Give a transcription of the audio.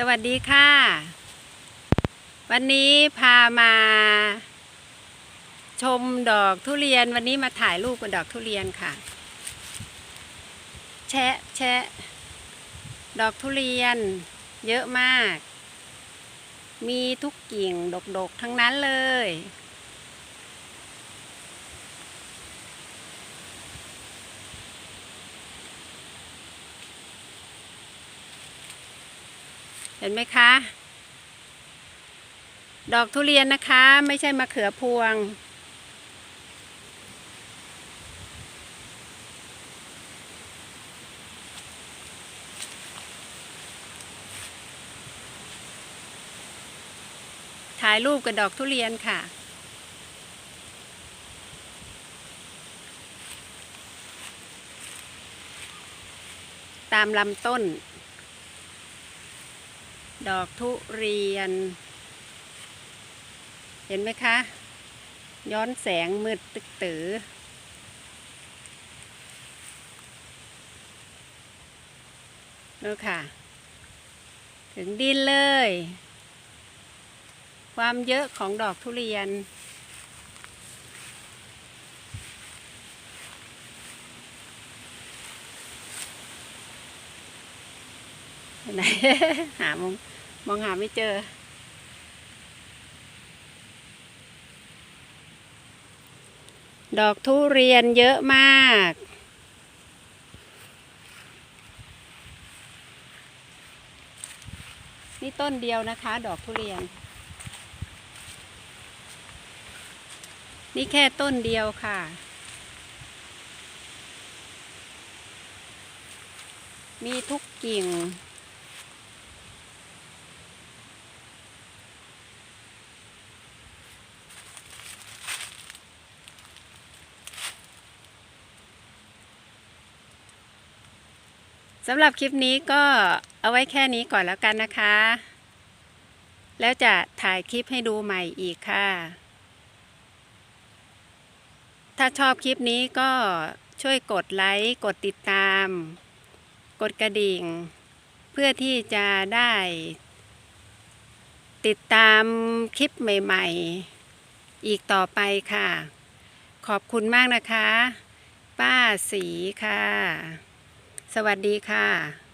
สวัสดีค่ะ วันนี้พามา ชมดอกทุเรียนวันนี้มาถ่ายรูปกับดอกทุเรียนค่ะ แชะแชะ ดอกทุเรียน เยอะมาก มีทุกกิ่งดกๆทั้งนั้นเลย เห็นไหมคะ ดอกทุเรียนนะคะ ไม่ใช่มะเขือพวง ถ่ายรูปกับดอกทุเรียนค่ะตามลำต้น ดอกทุเรียน เห็นไหมคะ ย้อนแสงมืดตึกตือดูค่ะ ถึงดินเลย ความเยอะของดอกทุเรียน ไหน หามอง มองหาไม่เจอ ดอกทุเรียนเยอะมาก นี่ต้นเดียวนะคะ ดอกทุเรียน นี่แค่ต้นเดียวค่ะมีทุกกิ่ง สำหรับคลิปนี้ก็เอาไว้แค่นี้ก่อนแล้วกันนะคะ แล้วจะถ่ายคลิปให้ดูใหม่อีกค่ะ ถ้าชอบคลิปนี้ก็ช่วยกดไลค์ กดติดตาม กดกระดิ่ง เพื่อที่จะได้ ติดตามคลิปใหม่ๆ อีกต่อไปค่ะ ขอบคุณมากนะคะ ป้าสีค่ะ สวัสดีค่ะ